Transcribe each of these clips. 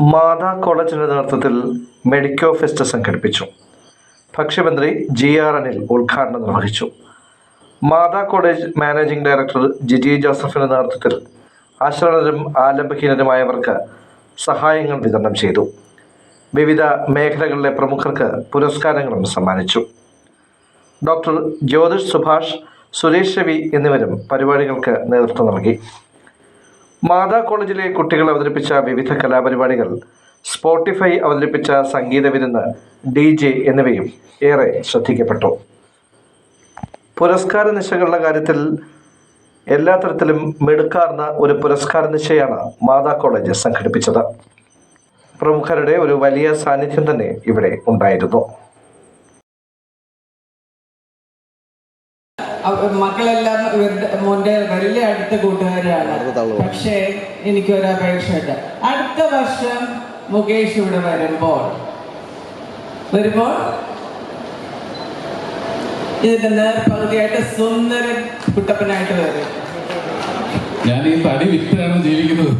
മാതാ കോളേജിന്റെ നേതൃത്വത്തിൽ medico fest സംഘടിപ്പിച്ചു. ഭക്ഷ്യമന്ത്രി ജി ആർ അനിൽ ഉദ്ഘാടനം നിർവഹിച്ചു. Matha college managing director Jiji ജോസഫിന്റെ നേതൃത്വത്തിൽ അശ്രണരും ആലംബഹീനരുമായവർക്ക് സഹായങ്ങൾ വിതരണം ചെയ്തു. വിവിധ മേഖലകളിലെ പ്രമുഖർക്ക് പുരസ്കാരങ്ങളും സമ്മാനിച്ചു. ഡോക്ടർ ജ്യോതിഷ് സുഭാഷ് സുരേഷ് രവി എന്നിവരും പരിപാടികൾക്ക് നേതൃത്വം നൽകി. മാതാ കോളേജിലെ കുട്ടികൾ അവതരിപ്പിച്ച വിവിധ കലാപരിപാടികൾ സ്പോട്ടിഫൈ അവതരിപ്പിച്ച സംഗീത വിരുന്ന് ഡി ജെ എന്നിവയും ഏറെ ശ്രദ്ധിക്കപ്പെട്ടു. പുരസ്കാര നിശകളുടെ കാര്യത്തിൽ എല്ലാ തരത്തിലും മെടുക്കാർന്ന ഒരു പുരസ്കാര നിശയാണ് മാതാ കോളേജ് സംഘടിപ്പിച്ചത്. പ്രമുഖരുടെ ഒരു വലിയ സാന്നിധ്യം തന്നെ ഇവിടെ ഉണ്ടായിരുന്നു. മക്കളെല്ലാം ഇവരുടെ മോന്റെ വലിയ അടുത്ത കൂട്ടുകാരാണ് പക്ഷേ എനിക്കൊരു അപേക്ഷയുണ്ട്. അടുത്ത വർഷം മുകേഷ് ഇവിടെ വരുമ്പോൾ വരുമ്പോൾ ഇതിന്റെ നേർപകുതിയായിട്ട് സുന്ദരൻ കുട്ടപ്പനായിട്ട് വരും. ഞാൻ ഈ തടി വിറ്റാണ് ജീവിക്കുന്നത്?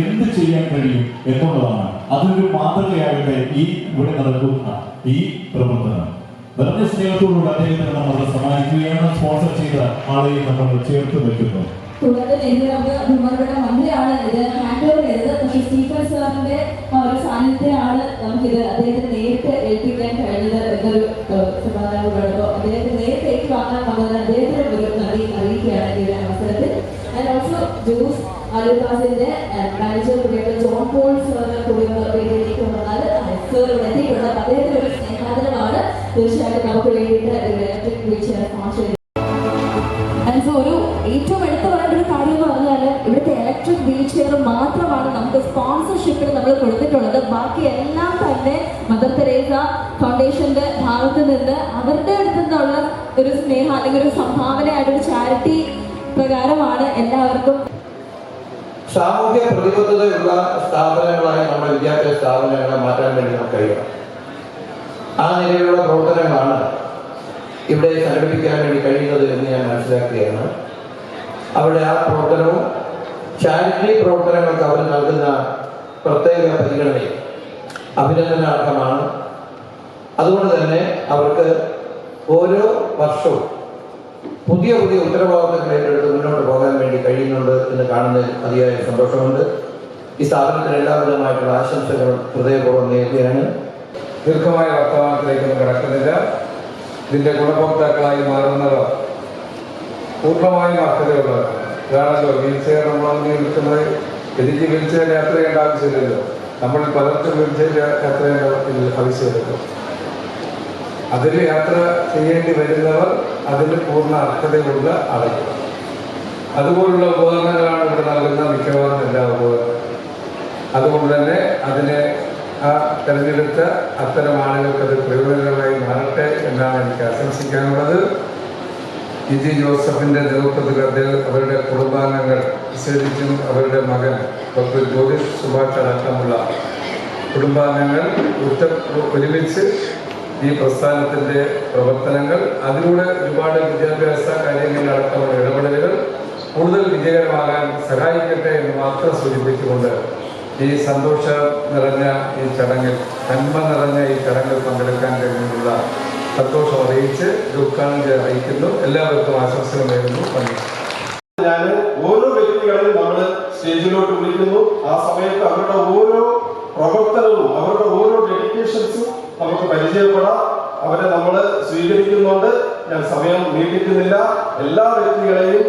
എന്ത് ചെയ്യാൻ കഴിയും എന്നുള്ളതാണ്. അതൊരു മാതൃകയാകട്ടെ ഈ ഇവിടെ നടക്കുന്ന ഈ പ്രവർത്തനം. നിറഞ്ഞ സ്നേഹത്തോടുകൂടി അദ്ദേഹത്തിന് നമ്മൾ സമ്മാനിക്കുകയാണ്. സ്പോൺസർ ചെയ്ത ആളെയും നമ്മൾ ചേർത്ത് വെക്കുന്നു തുടർന്ന് ഒരു അദ്ദേഹത്തെ എന്നൊരു അദ്ദേഹത്തെ ഒരു അറിയിക്കുകയാണ് ഈ ഒരു അവസരത്തിൽ. ആൻഡ് ഓൾസോ ജോസ് അലുദാസിന്റെ മാനേജർ കൂടിയായിട്ട് ജോൺ പോൾ സാറിന് കൂടി വേദിയിലേക്ക് വന്നാൽ സാർ ഇവിടെ എത്തിയിട്ടുണ്ട്. അദ്ദേഹത്തിന് ഒരു സ്നേഹാദരമാണ്. തീർച്ചയായിട്ടും നമുക്ക് വേണ്ടിയിട്ട് ഇലക്ട്രിക് വീൽ ഒരു ഏറ്റവും എടുത്തു പറയേണ്ട ഒരു ഇവിടുത്തെ ഇലക്ട്രിക് ചെയർ മാത്രമാണ് നമുക്ക് സ്പോൺസർഷിപ്പിൽ നമ്മൾ കൊടുത്തിട്ടുള്ളത്. ബാക്കി എല്ലാം തന്നെ മദർ തെരേസ ഫൗണ്ടേഷന്റെ ഭാഗത്ത് നിന്ന് അവരുടെ അടുത്ത് നിന്നുള്ള ഒരു സ്നേഹം അല്ലെങ്കിൽ ഒരു സംഭാവനയായിട്ട് ഒരു ചാരിറ്റി പ്രകാരമാണ് എല്ലാവർക്കും സാമൂഹ്യ പ്രതിബദ്ധതയുള്ള സ്ഥാപനങ്ങളായി നമ്മുടെ വിദ്യാഭ്യാസ സ്ഥാപനങ്ങളെ മാറ്റാൻ വേണ്ടി നമുക്ക് കഴിയണം. ആ നിലയിലുള്ള പ്രവർത്തനങ്ങളാണ് ഇവിടെ സംഘടിപ്പിക്കാൻ വേണ്ടി കഴിയുന്നത് എന്ന് ഞാൻ മനസ്സിലാക്കുകയാണ്. അവിടെ ആ പ്രവർത്തനവും ചാരിറ്റി പ്രവർത്തനങ്ങൾക്ക് അവർ നൽകുന്ന പ്രത്യേക പരിഗണനയും അഭിനന്ദനാർഹമാണ്. അതുകൊണ്ട് തന്നെ അവർക്ക് ഓരോ വർഷവും പുതിയ പുതിയ ഉത്തരവാദിത്തങ്ങൾ ഏറ്റെടുത്ത് മുന്നോട്ട് പോകാൻ വേണ്ടി കഴിയുന്നുണ്ട് എന്ന് കാണുന്നതിൽ അതിയായ സന്തോഷമുണ്ട്. ഈ സ്ഥാപനത്തിന് എല്ലാവിധമായിട്ടുള്ള ആശംസകൾ ഹൃദയപൂർവം നേരുകയാണ്. ദീർഘമായ വർത്തമാനത്തിലേക്കൊന്നും കിടക്കുന്നില്ല. ഇതിന്റെ ഗുണഭോക്താക്കളായി മാറുന്നവർ പൂർണമായും അർഹതയുള്ളവരാണ്. ഇതാണല്ലോ വീൽ ചെയർ നമ്മളൊന്നും നിൽക്കുന്നത് എനിക്ക് വീൽ ചെയർ യാത്ര ചെയ്യേണ്ട ആവശ്യമില്ലല്ലോ. നമ്മൾ പലർക്കും വീൽ ചെയർ യാത്ര ചെയ്യേണ്ട ആവശ്യമില്ലല്ലോ അതിൽ യാത്ര ചെയ്യേണ്ടി വരുന്നവർ അതിന് പൂർണ അർഹതയുള്ള ആളുകൾ. അതുപോലുള്ള ഉപകരണങ്ങളാണ് ഇവിടെ നൽകുന്ന മിക്കവാറും എല്ലാ ഉപകരണം അതുകൊണ്ട് തന്നെ അതിനെ ആ തെരഞ്ഞെടുത്ത അത്തരം ആളുകൾക്ക് അത് പ്രയോജനകരമായി മാറട്ടെ എന്നാണ് എനിക്ക് ആശംസിക്കാനുള്ളത്. ഇജി ജോസഫിന്റെ നേതൃത്വത്തിൽ അദ്ദേഹം അവരുടെ കുടുംബാംഗങ്ങൾ വിശേഷിച്ചും അവരുടെ മകൻ ഡോക്ടർ ജോലി സുഭാഷ് അടക്കമുള്ള കുടുംബാംഗങ്ങൾ ഒരുമിച്ച് ഈ പ്രസ്ഥാനത്തിന്റെ പ്രവർത്തനങ്ങൾ അതിലൂടെ ഒരുപാട് വിദ്യാഭ്യാസ കാര്യങ്ങളിൽ നടത്തുന്ന ഇടപെടലുകൾ കൂടുതൽ വിജയകരമാകാൻ സഹായിക്കട്ടെ എന്ന് മാത്രം സൂചിപ്പിച്ചുകൊണ്ട് ഈ സന്തോഷം നിറഞ്ഞ ഈ ചടങ്ങിൽ നന്മ നിറഞ്ഞ ഈ ചടങ്ങിൽ പങ്കെടുക്കാൻ കഴിഞ്ഞുള്ള സന്തോഷം അറിയിച്ച് ദുഃഖാനന്ദ അറിയിക്കുന്നു. എല്ലാവർക്കും ആശംസകൾ നേരുന്നു. ഞാൻ ഓരോ വ്യക്തികളെയും നമ്മൾ സ്റ്റേജിലോട്ട് വിളിക്കുന്നു. ആ സമയത്ത് അവരുടെ ഓരോ പ്രവർത്തനവും അവരുടെ ഓരോ ഡെഡിക്കേഷൻസും നമുക്ക് പരിചയപ്പെടാം. അവരെ നമ്മൾ സ്വീകരിക്കുന്നുണ്ട് ഞാൻ സമയം നീട്ടിക്കുന്നില്ല. എല്ലാ വ്യക്തികളെയും